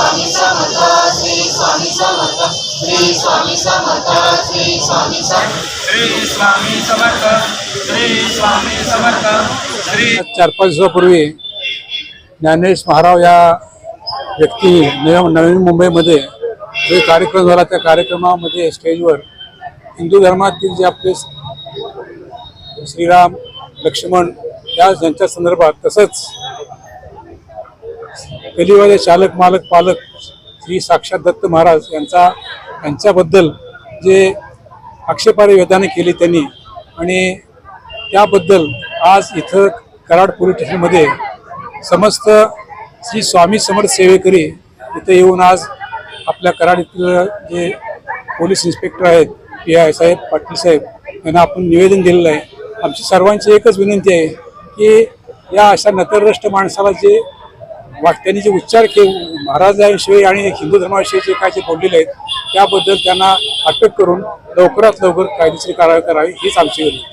स्वामी समर्थ श्री स्वामी समर्थ श्री स्वामी समर्थ श्री स्वामी समर्थ. श्री स्वामी समर्थ श्री स्वामी समर्थ श्री चार पाच दिवसापूर्वी ज्ञानेश महाराव या व्यक्ती नवी नवी मुंबईमध्ये जो कार्यक्रम झाला त्या कार्यक्रमामध्ये स्टेजवर हिंदू धर्मातील जे आपले श्रीराम लक्ष्मण या यांच्या संदर्भात तसंच कलिवाले चालक मालक पालक श्री साक्षात दत्त महाराज यांचा यांच्याबद्दल जे आक्षेपार्ह विधाने केली त्यांनी आणि त्याबद्दल आज इथं कराड पोलीस स्टेशनमध्ये समस्त श्री स्वामी समर्थ सेवेकरी इथं येऊन आज आपल्या कराड येथील जे पोलीस इन्स्पेक्टर आहेत पी आय साहेब पाटील साहेब यांना आपण निवेदन दिलेलं आहे. आमची सर्वांची एकच विनंती आहे की या अशा नतरद्रष्ट माणसाला जे वाट त्यांनी जे उच्चार के महाराजांविषयी आणि हिंदू धर्माविषयी जे काय जे बोललेले आहेत त्याबद्दल त्यांना अटक करून लवकरात लवकर कायदेशीर कारवाई करावी हीच आमची विनंती.